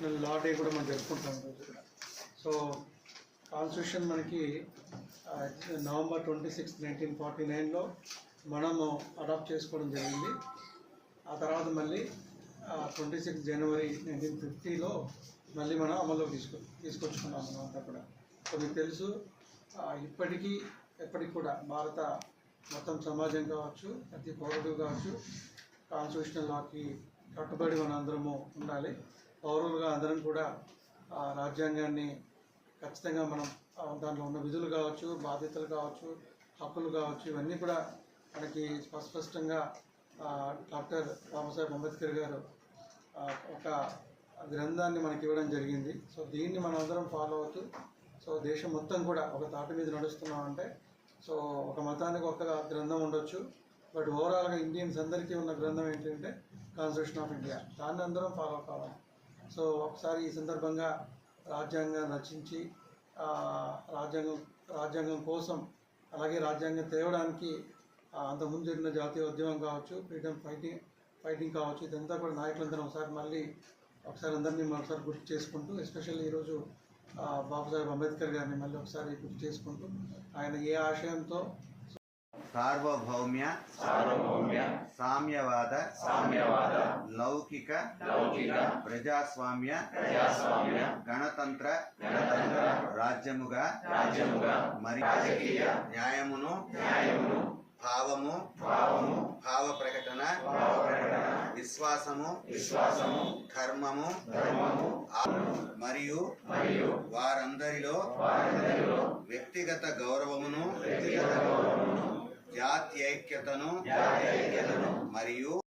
లా day కూడా మనం జరుపుకుంటాం సో కాన్స్టిట్యూషన్ మనకి November twenty six nineteen forty నైన్లో మనము అడాప్ట్ చేసుకోవడం జరిగింది. ఆ తర్వాత మళ్ళీ ట్వంటీ సిక్స్ జనవరి నైన్టీన్ ఫిఫ్టీలో మళ్ళీ మనం అమల్లోకి తీసుకు తీసుకొచ్చుకున్నాం మనం అంతా కూడా. సో మీకు తెలుసు ఇప్పటికీ ఎప్పటికి కూడా భారత మొత్తం సమాజం కావచ్చు ప్రతి పౌరుడు కావచ్చు కాన్స్టిట్యూషనల్ లాకి కట్టుబడి మన అందరము ఉండాలి. పౌరులుగా అందరం కూడా ఆ, రాజ్యాంగాన్ని ఖచ్చితంగా మనం దాంట్లో ఉన్న విధులు కావచ్చు బాధ్యతలు కావచ్చు హక్కులు కావచ్చు ఇవన్నీ కూడా మనకి స్పష్టంగా డాక్టర్ బాబాసాహెబ్ అంబేద్కర్ గారు ఒక గ్రంథాన్ని మనకి ఇవ్వడం జరిగింది. సో దీన్ని మనం అందరం ఫాలో అవుతూ సో దేశం మొత్తం కూడా ఒక తాటి మీద నడుస్తున్నామంటే సో ఒక మతానికి ఒక గ్రంథం ఉండొచ్చు. బట్ ఓవరాల్గా ఇండియన్స్ అందరికీ ఉన్న గ్రంథం ఏంటంటే కాన్స్టిట్యూషన్ ఆఫ్ ఇండియా దాన్ని అందరం ఫాలో కావాలి. సో ఒకసారి ఈ సందర్భంగా రాజ్యాంగం రచించి ఆ, రాజ్యాంగం రాజ్యాంగం కోసం అలాగే రాజ్యాంగం తేవడానికి అంతకుముందు జరిగిన జాతీయ ఉద్యమం కావచ్చు ఫ్రీడమ్ ఫైటింగ్ ఫైటింగ్ కావచ్చు ఇదంతా కూడా నాయకులందరం ఒకసారి మళ్ళీ ఒకసారి అందరినీ ఒకసారి గుర్తు చేసుకుంటూ ఎస్పెషల్లీ ఈరోజు ఆ, బాబాసాహెబ్ అంబేద్కర్ గారిని మళ్ళీ ఒకసారి గుర్తు చేసుకుంటూ ఆయన ఏ ఆశయంతో సార్వభౌమ్య సార్వభౌమ్య సామ్యవాద సామ్యవాద లౌకిక లౌకిక ప్రజాస్వామ్య ప్రజాస్వామ్య గణతంత్ర గణతంత్ర రాజ్యముగా రాజ్యముగా మరి న్యాయమును న్యాయమును భావము భావము భావ ప్రకటన భావ ప్రకటన విశ్వాసము విశ్వాసము ధర్మము ధర్మము మరియు మరియు వారందరిలో వారందరిలో వ్యక్తిగత గౌరవమును వ్యక్తిగత గౌరవమును జాత్యైక్యతను జాతీయతను మరియు